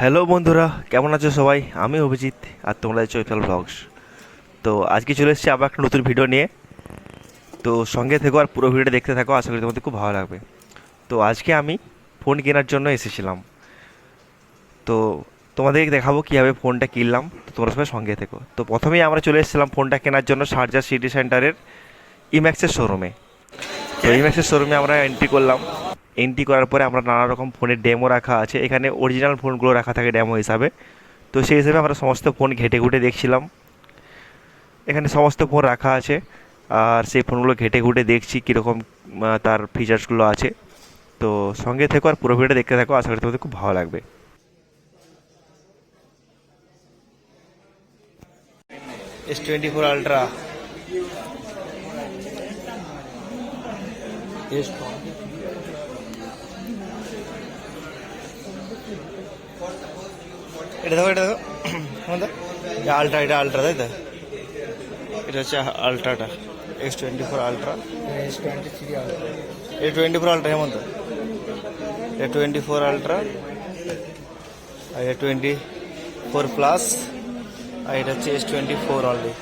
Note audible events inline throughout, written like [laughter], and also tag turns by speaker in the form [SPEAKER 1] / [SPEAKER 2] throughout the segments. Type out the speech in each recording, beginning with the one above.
[SPEAKER 1] Hello বন্ধুরা, কেমন আছো সবাই? আমি অভিজিৎ আর তোমরা চৈফেল ব্লগস তো আজকে চলে এসেছি আবার একটা নতুন ভিডিও নিয়ে। তো সঙ্গে থেকো আর পুরো ভিডিওটা দেখতে থাকো, আশা করি তোমাদের খুব ভালো লাগবে। তো আজকে আমি ফোন কেনার জন্য এসেছিলাম। তো তোমাদেরকে দেখাবো কীভাবে ফোনটা কিনলাম। তো তোমরা সবাই সঙ্গে থেকো। তো প্রথমেই আমরা চলে এসেছিলাম ফোনটা কেনার জন্য শারজা সিটি সেন্টারের ইম্যাক্সের শোরুমে তো ইম্যাক্সের শোরুমে আমরা এন্ট্রি করলাম। এন্ট্রি করার পরে আমরা নানা রকম ফোনের ডেমো রাখা আছে। এখানে অরিজিনাল ফোনগুলো রাখা থাকে ডেমো হিসাবে। তো সেই হিসেবে আমরা সমস্ত ফোন ঘেটে ঘুটে দেখছিলাম। এখানে সমস্ত ফোন রাখা আছে। আর সেই ফোনগুলো ঘেটে ঘুটে দেখছি কীরকম তার ফিচার্সগুলো আছে। তো সঙ্গে থেকো আর পুরো ভিডিওটা দেখতে থাকো। আশা করি তোমাদের খুব ভালো লাগবে। এস টোয়েন্টি ফোর আলট্রা এটা দেখো এটা দেখো আমাদের আলট্রা এটা আলট্রা তাই তো এটা হচ্ছে আলট্রাটা X twenty four ultra
[SPEAKER 2] S twenty three ultra
[SPEAKER 1] A twenty four ultra Hemanta A twenty four ultra আর এ টোয়েন্টি ফোর প্লাস আর এটা হচ্ছে এস টোয়েন্টি ফোর অনলি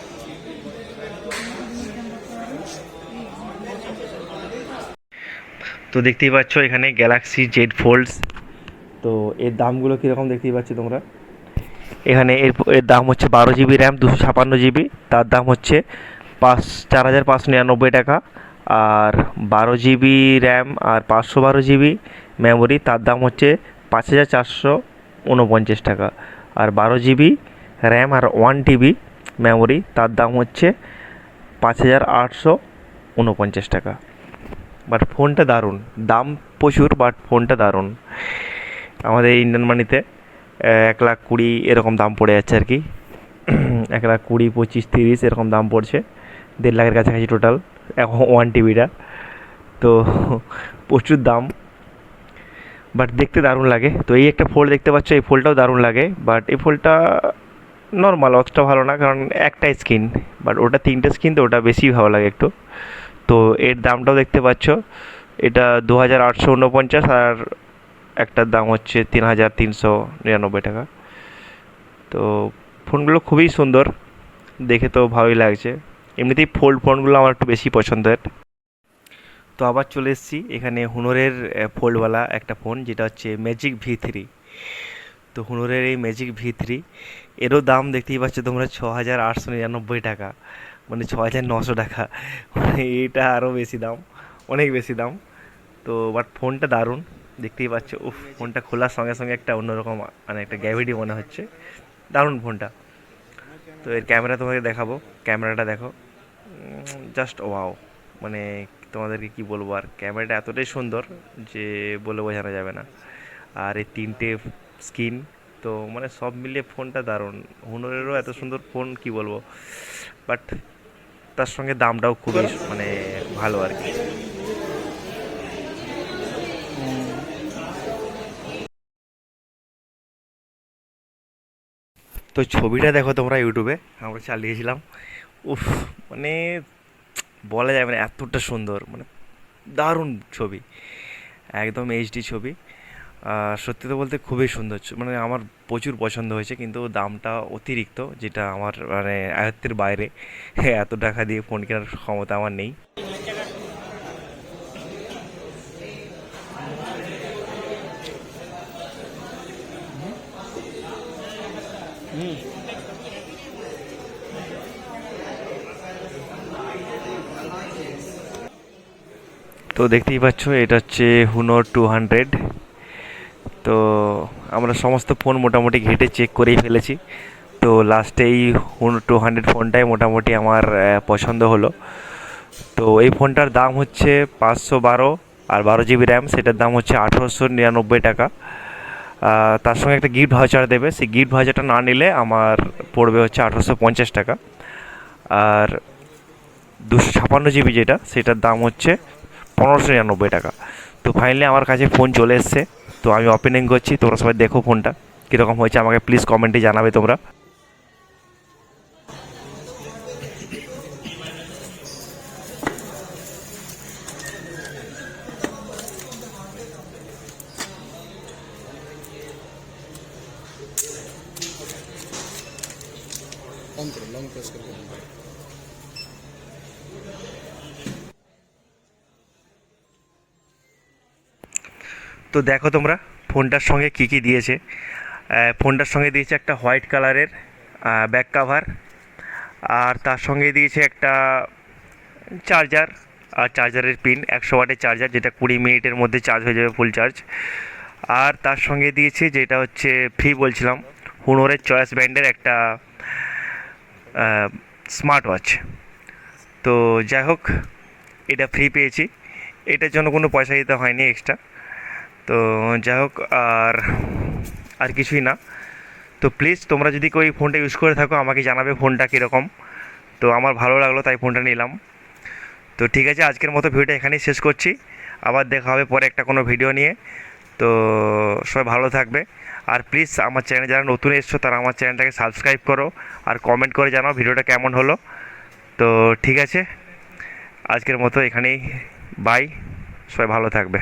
[SPEAKER 1] তো দেখতেই পাচ্ছ এখানে গ্যালাক্সি জেড ফোল্ডস তো এর দামগুলো কীরকম দেখতেই পাচ্ছ তোমরা? এখানে এর এর দাম হচ্ছে বারো জিবি র্যাম, দুশো ছাপান্ন জিবি। তার দাম হচ্ছে পাঁচ, চার হাজার পাঁচশো নিরানব্বই টাকা। আর বারো জিবি র্যাম আর পাঁচশো বারো জিবি মেমোরি, তার দাম হচ্ছে পাঁচ হাজার চারশো উনপঞ্চাশ টাকা। আর বারো জিবি র্যাম আর ওয়ান টিবি মেমোরি, তার দাম হচ্ছে পাঁচ হাজার আটশো উনপঞ্চাশ টাকা। বাট ফোনটা দারুণ। দাম প্রচুর, বাট ফোনটা দারুণ। আমাদের ইন্ডিয়ান মানিতে এক লাখ কুড়ি এরকম দাম পড়ে যাচ্ছে আর কি। [clears throat] এক লাখ কুড়ি, পঁচিশ, তিরিশ এরকম দাম পড়ছে। দেড় লাখের কাছাকাছি টোটাল এখন ওয়ান টিভিটা তো [laughs] প্রচুর দাম। বাট দেখতে দারুণ লাগে। তো এই একটা ফোল্ড দেখতে পাচ্ছ, এই ফোল্ডটাও দারুণ লাগে। বাট এই ফোল্ডটা নর্মাল অতটা ভালো না। কারণ একটা স্ক্রিন বাট ওটা তিনটে স্ক্রিন তো ওটা বেশি ভালো লাগে একটু। তো এর দামটাও দেখতে পাচ্ছ, এটা দু হাজার আটশো উনপঞ্চাশ আর একটার দাম হচ্ছে তিন হাজার তিনশো নিরানব্বই টাকা। তো ফোনগুলো খুবই সুন্দর, দেখে তো ভালোই লাগছে। এমনিতেই ফোল্ড ফোনগুলো আমার একটু বেশি পছন্দের। তো আবার চলে এসেছি, এখানে হুনোরের ফোল্ডওয়ালা একটা ফোন, যেটা হচ্ছে ম্যাজিক ভি থ্রি তো হুনোরের এই ম্যাজিক ভি থ্রি এরও দাম দেখতেই পাচ্ছ তোমরা ছ হাজার আটশো নিরানব্বই টাকা মানে ছ হাজার নশো টাকা। মানে এটা আরও বেশি দাম, অনেক বেশি দাম। তো বাট ফোনটা দারুণ। দেখতেই পাচ্ছ, উফ, ফোনটা খোলার সঙ্গে সঙ্গে একটা অন্যরকম মানে একটা গ্যাভিটি মনে হচ্ছে। দারুণ ফোনটা। তো এর ক্যামেরা তোমাকে দেখাবো। ক্যামেরাটা দেখো। জাস্ট ওয়াও মানে তোমাদেরকে কি বলব, আর ক্যামেরাটা এতটাই সুন্দর যে বলে বোঝানো যাবে না। আর এই তিনটে স্ক্রিন, তো মানে সব মিলিয়ে ফোনটা দারুণ। হুনরেরও এত সুন্দর ফোন, কি বলব? বাট তার সঙ্গে দামটাও খুবই মানে ভালো আর কি। তো ছবিটা দেখো তোমরা ইউটিউবে, আমরা চালিয়েছিলাম। উফ মানে বলা যায় মানে এতটা সুন্দর মানে দারুণ ছবি, একদম এইচডি ছবি। সত্যি তো বলতে খুবই সুন্দর মানে আমার প্রচুর পছন্দ হয়েছে, কিন্তু দামটা অতিরিক্ত, যেটা আমার মানে আয়ত্তের বাইরে, এত টাকা দিয়ে ফোন কেনার ক্ষমতা আমার নেই। তো দেখতেই পাচ্ছ, এটা হচ্ছে হুনোর টু হান্ড্রেড তো আমরা সমস্ত ফোন মোটামুটি ঘেটে চেক করেই ফেলেছি। তো লাস্টে এই হুনো টু হান্ড্রেড ফোনটাই মোটামুটি আমার পছন্দ হলো। তো এই ফোনটার দাম হচ্ছে পাঁচশো বারো আর বারো জিবি র্যাম, সেটার দাম হচ্ছে আঠেরোশো নিরানব্বই টাকা। তার সঙ্গে একটা গিফট ভাউচার দেবে। সেই গিফট ভাউচারটা না নিলে আমার পড়বে হচ্ছে আঠেরোশো পঞ্চাশ টাকা। আর দুশো ছাপান্ন জিবি যেটা, সেটার দাম হচ্ছে পনেরোশো নিরানব্বই টাকা। তো ফাইনালি আমার কাছে ফোন চলে এসছে। তো আমি ওপেনিং করছি, তোমরা সবাই দেখো ফোনটা কীরকম হয়েছে আমাকে প্লিজ কমেন্টে জানাবে তোমরা।
[SPEAKER 2] লং প্রেস করব
[SPEAKER 1] তো দেখো তোমরা, ফোনটার সঙ্গে কি কি দিয়েছে। ফোনটার সঙ্গে দিয়েছে একটা হোয়াইট কালারের ব্যাক কাভার, আর তার সঙ্গে দিয়েছে একটা চার্জার, আর চার্জারের পিন, একশো ওয়াটের চার্জার, যেটা কুড়ি মিনিটের মধ্যে চার্জ হয়ে যাবে ফুল চার্জ আর তার সঙ্গে দিয়েছে যেটা হচ্ছে ফ্রি বলছিলাম, হুনোরের চয়েস ব্র্যান্ডের একটা স্মার্ট ওয়াচ তো যাই হোক, এটা ফ্রি পেয়েছি। এটার জন্য কোনো পয়সা দিতে হয়নি এক্সট্রা তো যাই হোক, আর আর কিছুই না। তো প্লিজ তোমরা যদি ওই ফোনটা ইউজ করে থাকো, আমাকে জানাবে ফোনটা কীরকম। তো আমার ভালো লাগল, তাই ফোনটা নিলাম। তো ঠিক আছে, আজকের মতো ভিডিওটা এখানেই শেষ করছি। আবার দেখা হবে পরে একটা কোনো ভিডিও নিয়ে। তো সবাই ভালো থাকবে। আর প্লিজ আমার চ্যানেল যারা নতুন এসছো, তারা আমার চ্যানেলটাকে সাবস্ক্রাইব করো। আর কমেন্ট করে জানাও ভিডিওটা কেমন হলো। তো ঠিক আছে, আজকের মতো এখানেই। বাই সবাই ভালো থাকবে।